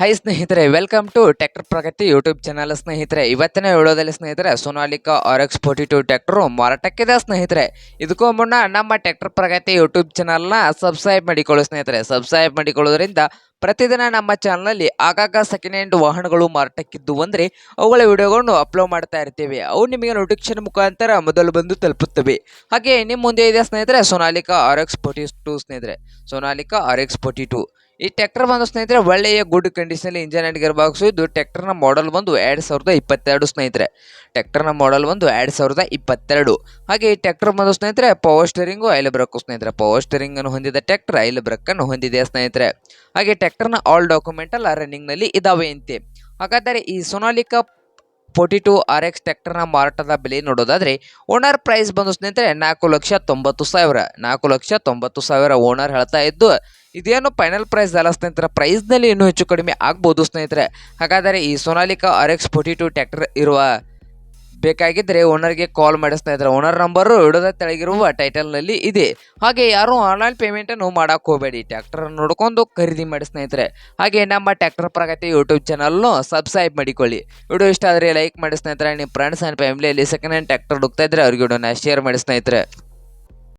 High ಸ್ನೇಹಿತರೆ welcome to tractor Pragati YouTube channel ಸ್ನೇಹಿತರೆ, ಇವತ್ತಿನ ವಿಡಿಯೋದಲ್ಲಿ ಸ್ನೇಹಿತರೆ Sonalika R X forty two tractor ಮಾರಾಟಕ್ಕಿದೆ ಸ್ನೇಹಿತರೆ. ಇದಕ್ಕೂ ಮುನ್ನ ನಮ್ಮ ಟ್ಯಾಕ್ಟರ್ ಪ್ರಗತಿ ಯೂಟ್ಯೂಬ್ ಚಾನಲ್ನ ಸಬ್ಸ್ಕ್ರೈಬ್ ಮಾಡಿಕೊಳ್ಳಿ ಸ್ನೇಹಿತರೆ. ಸಬ್ಸ್ಕ್ರೈಬ್ ಮಾಡಿಕೊಳ್ಳೋದ್ರಿಂದ ಪ್ರತಿದಿನ ನಮ್ಮ ಚಾನಲಲ್ಲಿ ಆಗಾಗ ಸೆಕೆಂಡ್ ಹ್ಯಾಂಡ್ ವಾಹನಗಳು ಮಾರಾಟಕ್ಕಿದ್ದು ಅಂದರೆ ಅವುಗಳ ವಿಡಿಯೋಗಳನ್ನು ಅಪ್ಲೋಡ್ ಮಾಡ್ತಾ ಇರ್ತೇವೆ. ಅವು ನಿಮಗೆ ನೋಟಿಫಿಕೇಶನ್ ಮುಖಾಂತರ ಮೊದಲು ಬಂದು ತಲುಪುತ್ತವೆ. ಹಾಗೆ ನಿಮ್ಮ ಮುಂದೆ ಇದೆ ಸ್ನೇಹಿತರೆ Sonalika R X forty two ಸ್ನೇಹಿತರೆ. Sonalika R X forty two ಈ ಟ್ರ್ಯಾಕ್ಟರ್ ಬಂದು ಸ್ನೇಹಿತರೆ ಒಳ್ಳೆಯ ಗುಡ್ ಕಂಡೀಷನಲ್ಲಿ ಇಂಜನ್ ಆ್ಯಂಡ್ ಗೇರ್ ಬಾಕ್ಸು ಇದು ಟ್ರ್ಯಾಕ್ಟರ್ನ ಮಾಡಲ್ ಬಂದು ಎರಡು ಸಾವಿರದ ಇಪ್ಪತ್ತೆರಡು ಸ್ನೇಹಿತರೆ. ಟ್ರ್ಯಾಕ್ಟರ್ನ ಮಾಡಲ್ ಬಂದು ಎರಡು ಸಾವಿರದ ಇಪ್ಪತ್ತೆರಡು. ಹಾಗೆ ಈ ಟ್ರ್ಯಾಕ್ಟರ್ ಬಂದು ಸ್ನೇಹಿತರೆ ಪವರ್ ಸ್ಟೇರಿಂಗು ಐಲ್ ಬ್ರಕ್ಕು ಸ್ನೇಹಿತರೆ. ಪವರ್ ಸ್ಟೇರಿಂಗನ್ನು ಹೊಂದಿದ ಟ್ರ್ಯಾಕ್ಟರ್ ಐಲ್ ಬ್ರಕ್ಕನ್ನು ಹೊಂದಿದೆ ಸ್ನೇಹಿತರೆ. ಹಾಗೆ ಟ್ರ್ಯಾಕ್ಟರ್ನ ಆಲ್ ಡಾಕ್ಯುಮೆಂಟ್ ಎಲ್ಲ ರನ್ನಿಂಗ್ನಲ್ಲಿ ಇದಾವೆ ಅಂತೆ. ಹಾಗಾದರೆ ಈ Sonalika forty two R X ಟ್ರ್ಯಾಕ್ಟರ್ನ ಮಾರಾಟದ ಬೆಲೆ ನೋಡೋದಾದರೆ ಓನರ್ ಪ್ರೈಸ್ ಬಂದು ಸ್ನೇಹಿತರೆ ನಾಲ್ಕು ಲಕ್ಷ ತೊಂಬತ್ತು ಸಾವಿರ, ನಾಲ್ಕು ಲಕ್ಷ ತೊಂಬತ್ತು ಸಾವಿರ ಓನರ್ ಹೇಳ್ತಾ ಇದ್ದು, ಇದೇನು ಫೈನಲ್ ಪ್ರೈಸ್ ಅಲ್ಲ ಸ್ನೇಹಿತರೆ ಪ್ರೈಸ್ನಲ್ಲಿ ಇನ್ನೂ ಹೆಚ್ಚು ಕಡಿಮೆ ಆಗ್ಬೋದು ಸ್ನೇಹಿತರೆ. ಹಾಗಾದರೆ ಈ Sonalika R X forty two tractor ಇರುವ ಬೇಕಾಗಿದ್ದರೆ ಓನರ್ಗೆ ಕಾಲ್ ಮಾಡಿಸ್ತಾ ಇದ್ರೆ ಓನರ್ ನಂಬರು ಇಡೋದ ತೆಳಗಿರುವ ಟೈಟಲ್ನಲ್ಲಿ ಇದೆ. ಹಾಗೆ ಯಾರು ಆನ್ಲೈನ್ ಪೇಮೆಂಟನ್ನು ಮಾಡಕ್ ಹೋಗಬೇಡಿ. ಟ್ರ್ಯಾಕ್ಟರ್ ನೋಡ್ಕೊಂಡು ಖರೀದಿ ಮಾಡಿ ಸ್ನೇಹಿತರೆ ಹಾಗೆ ನಮ್ಮ ಟ್ರ್ಯಾಕ್ಟರ್ ಪ್ರಗತಿ ಯೂಟ್ಯೂಬ್ ಚಾನಲ್ನು ಸಬ್ಸ್ಕ್ರೈಬ್ ಮಾಡಿಕೊಳ್ಳಿ. ವಿಡಿಯೋ ಇಷ್ಟ ಆದರೆ ಲೈಕ್ ಮಾಡಿ ಸ್ನೇಹಿತರೆ ನಿಮ್ಮ ಫ್ರೆಂಡ್ಸ್ ಆ್ಯಂಡ್ ಫ್ಯಾಮಿಲಿಯಲ್ಲಿ ಸೆಕೆಂಡ್ ಹ್ಯಾಂಡ್ ಟ್ರ್ಯಾಕ್ಟರ್ ಹುಡುಕ್ತಾ ಇದ್ರೆ, ಅವ್ರಿಗೆ ವಿಡಿಯೋನ ಶೇರ್ ಮಾಡಿ ಸ್ನೇಹಿತರೆ